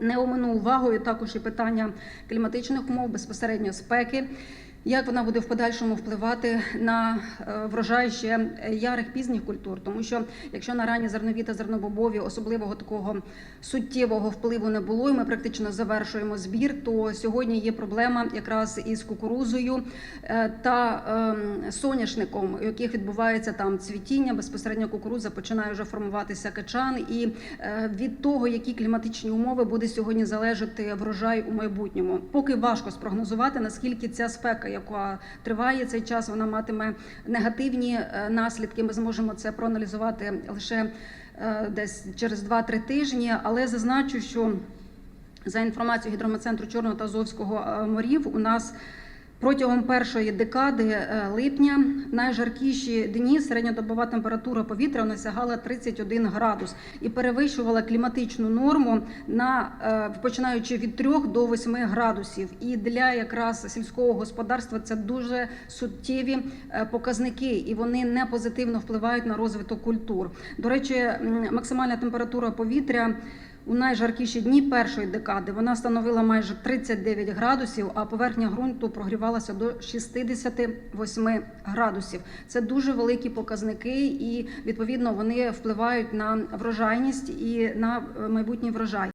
Не омину увагою також і питання кліматичних умов, безпосередньо спеки. Як вона буде в подальшому впливати на е, врожай ще ярих пізніх культур? Тому що якщо на ранні зернові та зернобобові особливого такого суттєвого впливу не було, і ми практично завершуємо збір, то сьогодні є проблема якраз із кукурузою е, та ем, соняшником, у яких відбувається там цвітіння. Безпосередньо кукурудза починає вже формуватися качан, і е, від того, які кліматичні умови буде сьогодні залежати врожай у майбутньому. Поки важко спрогнозувати, наскільки ця спека, яка триває цей час, вона матиме негативні е, наслідки. Ми зможемо це проаналізувати лише е, десь через 2-3 тижні, але зазначу, що за інформацією гідрометцентру Чорного та Азовського е, морів, у нас протягом першої декади е, липня найжаркіші дні середньодобова температура повітря вона сягала 31 градус і перевищувала кліматичну норму на е, починаючи від 3 до 8 градусів. І для якраз сільського господарства це дуже суттєві е, показники, і вони не позитивно впливають на розвиток культур. До речі, максимальна температура повітря. У найжаркіші дні першої декади вона становила майже 39 градусів, а поверхня ґрунту прогрівалася до 68 градусів. Це дуже великі показники, і відповідно вони впливають на врожайність і на е, майбутній врожай.